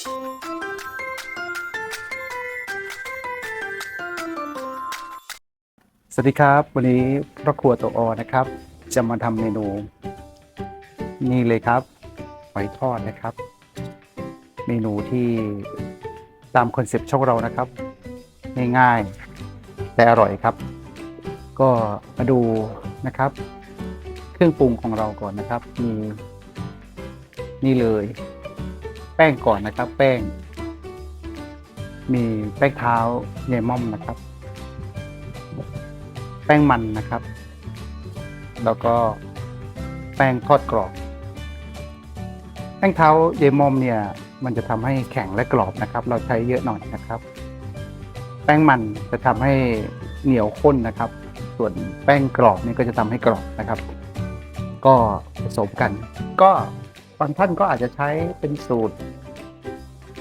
สวัสดีครับ วันนี้ครอบครัวตัวอนะครับ จะมาทำเมนู นี่เลยครับหอยทอดนะครับ เมนูที่ตามคอนเซปต์ช่องเรานะครับ ง่ายๆแต่อร่อยครับ ก็มาดูนะครับ เครื่องปรุงของเราก่อนนะครับ มีนี่เลย ป้งก่อนนะครับ แป้ง มีแป้งเท้าเยม่อมนะครับ แป้งมันนะครับ แล้วก็แป้งทอดกรอบ แป้งเท้าเยมอมเนี่ย มันจะทำให้แข็งและกรอบนะครับ เราใช้เยอะหน่อยนะครับ แป้งมันจะทำให้เหนียวข้นนะครับ ส่วนแป้งกรอบนี่ก็จะทำให้กรอบนะครับ ก็ผสมกัน ก็บางท่านก็อาจจะใช้เป็นสูตร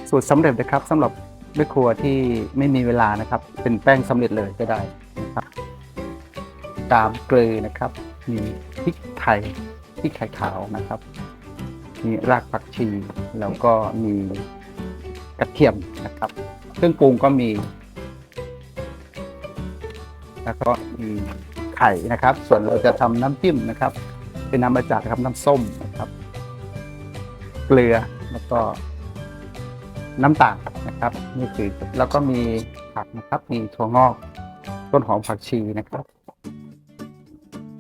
สูตรสำเร็จนะครับสำหรับแม่ครัวที่ไม่มีเวลานะครับ เป็นแป้งสำเร็จเลยก็ได้นะครับตามเกลือนะครับ มีพริกไทยพริกไทยขาวนะครับ มีรากผักชีแล้วก็มีกระเทียมนะครับ เครื่องปรุงก็มี แล้วก็มีไข่นะครับ ส่วนเราจะทำน้ำจิ้มนะครับ เป็นน้ำมาจากครับน้ำส้มนะครับ เกลือแล้วก็ น้ำตาลนะครับนี่คือแล้วก็มีผักนะครับมีถั่วงอกต้นหอมผักชีนะครับ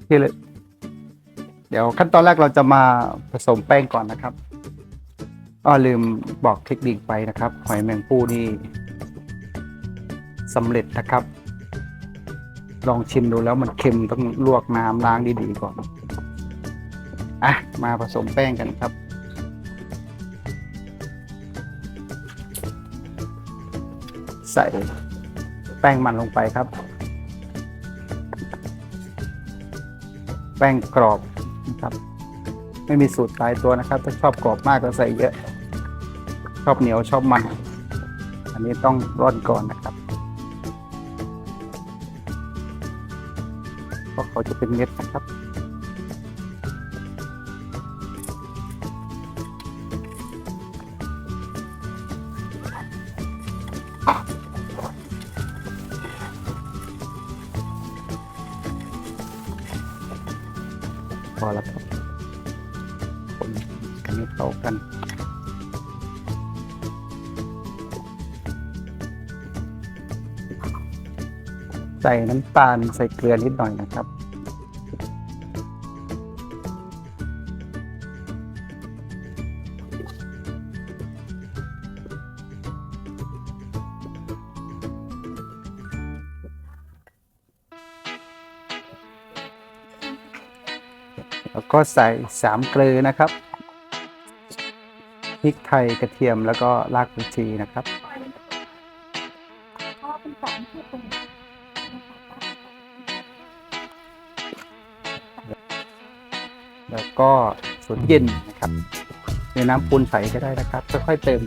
ที่เลยเดี๋ยวขั้นตอนแรกเราจะมาผสมแป้งก่อนนะครับอ้อลืมบอกเทคนิคไปนะครับ หอยแมงปูนี่สำเร็จนะครับ ลองชิมดูแล้วมันเค็มต้องลวกน้ำล้างดีๆก่อน อะ มาผสมแป้งกันครับ ใส่แป้งมันลงไปครับ แป้งกรอบนะครับ ไม่มีสูตรตายตัวนะครับ ถ้าชอบกรอบมากก็ใส่เยอะ ชอบเหนียวชอบมัน อันนี้ต้องร่อนก่อนนะครับเพราะเขาจะเป็นเม็ดนะครับ พอแล้วครับคนกันนี้เท่ากันใส่น้ำตาลใส่เกลือนิดหน่อยนะครับ แล้วก็ใส่สามเกลือนะครับพริกไทยกระเทียมแล้วก็รากผักชีนะครับแล้วก็ส่วนเย็นนะครับในน้ำปูนใสก็ได้นะครับค่อยๆเติม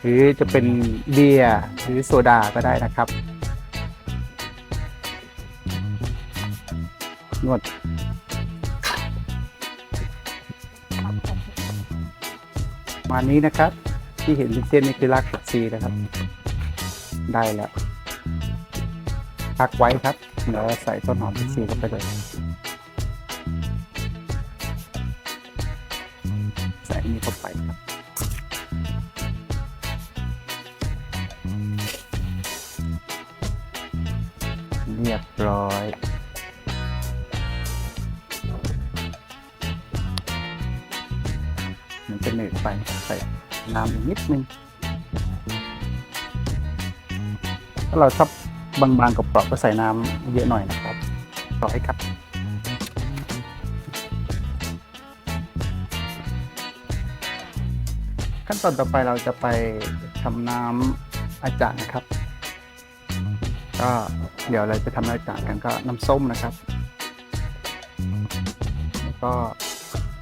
หรือจะเป็นเบียร์หรือโซดาก็ได้นะครับนวด มาณนี้นะครับ ที่เห็นเป็นเส้นนี่คือรากผักชีนะครับ ได้แล้วพักไว้ครับเดี๋ยวใส่ต้นหอมผักชีเข้าไปเลยใส่นนี้เข้าไปครับเรียบร้อยมันจะหนืดไป ใส่น้ำนิดนึงถ้าเราชอบบางๆกับเปราะก็ใส่น้ำเยอะหน่อยนะครับร้อยครับขั้นตอนต่อไปเราจะไปทำน้ำอาจารย์นะครับ ก็เดี๋ยวเราจะทำน้ำอาจารย์กันก็น้ำส้มนะครับ แล้วก็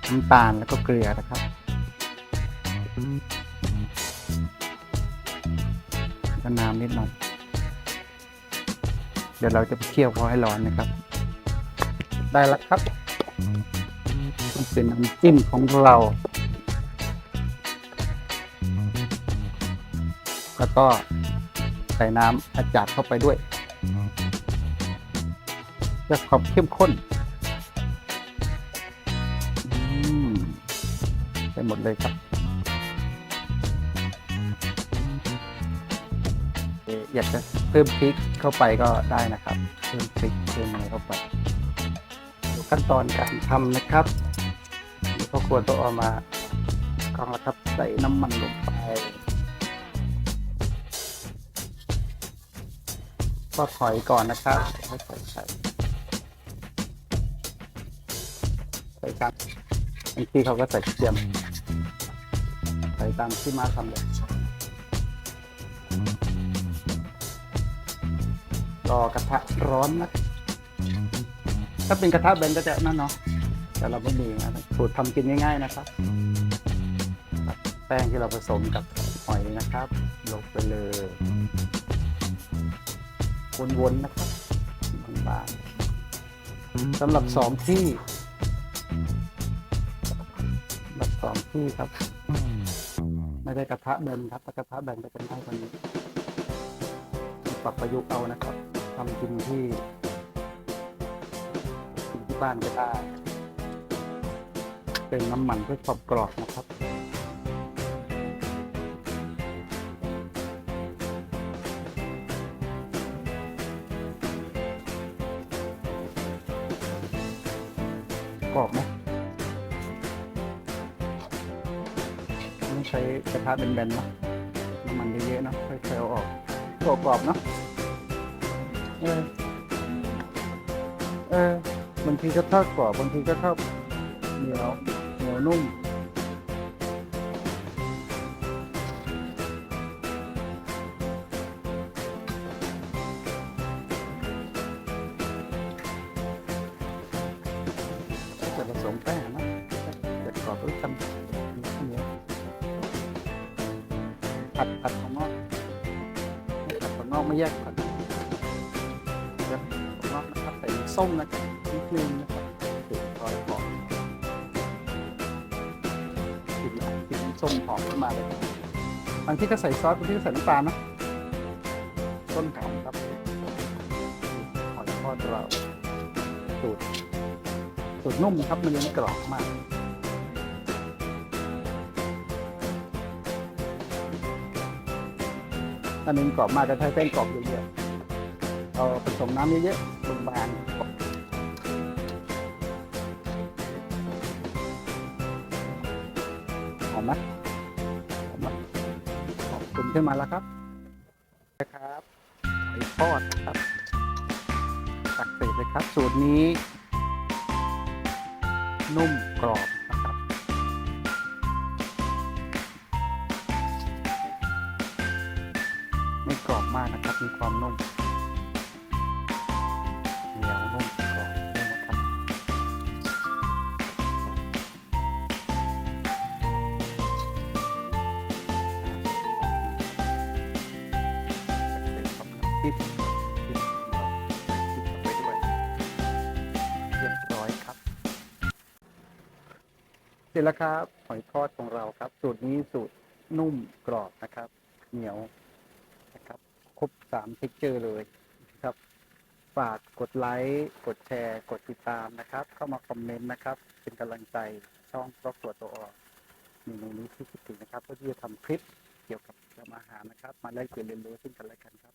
น้ำตาลแล้วก็เกลือนะครับ ก็น้ำนิดหน่อย เดี๋ยวเราจะไปเคี่ยวพอให้ร้อนนะครับ ได้แล้วครับเป็นน้ำจิ้มของเรา แล้วก็ใส่น้ำอาจาดเข้าไปด้วยเพื่อความเข้มข้นอืมใส่หมดเลยครับ อยากจะเพิ่มพริกเข้าไปก็ได้นะครับ เพิ่มพริกเพิ่มอะไรเข้าไปดูขั้นตอนการทำนะครับพ่อครัวตัวเอามากองนะครับใส่น้ำมันลงไปทอดหอยก่อนนะครับให้ใส่ไข่ใส่ตามบางทีเขาก็ใส่เทียมใส่ตามที่มาทำเลย รอกระทะร้อนนะ ถ้าเป็นกระทะแบนก็จะนั่นเนาะ แต่เราไม่มีนะสูตรทำกินง่ายๆนะครับ แป้งที่เราผสมกับหอยนะครับ ลงไปเลยวนๆนะครับบางๆสำหรับสองที่สำหรับสองที่ครับ ไม่ได้กระทะแบนครับถ้ากระทะแบนก็จะง่ายกว่านี้ปรับประยุกต์เอานะครับ ทำกินที่กินที่บ้านก็ได้เป็นน้ำมันเพื่อความกรอบนะครับกรอบไหมต้องใช้กระทะแบนๆนะน้ำมันเยอะๆนะค่อยๆเอาออกกรอบๆเนาะ เออเออบางทีก็ทอดกรอบบางทีก็ทอดเหนียวเหนียวนุ่มจะผสมแป้งนะจะกรอบด้วยกันผัดผัดของนอกไม่ผัดของนอกไม่แยกผัด ส้มนะครับนิดนึงนะครับถึงซอยหอมกลิ่นกลิ่นส้มหอมขึ้นมาเลยบางที่ก็ใส่ซอสบางที่ก็ใส่น้ำตาลนะต้นหอมครับหอยทอดเราสูตรสูตรนุ่มครับมันยังกรอบมากถ้าเน้นกรอบมากก็ใช้แป้งกรอบเยอะๆเอาผสมน้ำเยอะๆ บางๆหอมไหมหอมไหมหอมคุณขึ้นมาแล้วครับนะครับหอยทอดนะครับตักเศษเลยครับ สูตรนี้ นุ่มกรอบนะครับไม่กรอบมากนะครับ มีความนุ่ม ความน้ำจิ้มที่เราจิ้มเข้าไปด้วยเรียบร้อยครับ เสร็จแล้วครับหอยทอดของเราครับ สูตรนี้สูตรนุ่มกรอบนะครับ เหนียวนะครับ ครบสามเท็กเจอร์เลยนะครับ ฝากกดไลค์ กดแชร์ กดติดตามนะครับ เข้ามาคอมเมนต์นะครับ เป็นกำลังใจช่องครอบครัวตัวออกเมนูนี้ที่คิดถึงนะครับเพื่อที่จะทำคลิปเกี่ยวกับทำอาหารนะครับ มาแลกเปลี่ยนเรียนรู้ซึ่งกันและกันครับ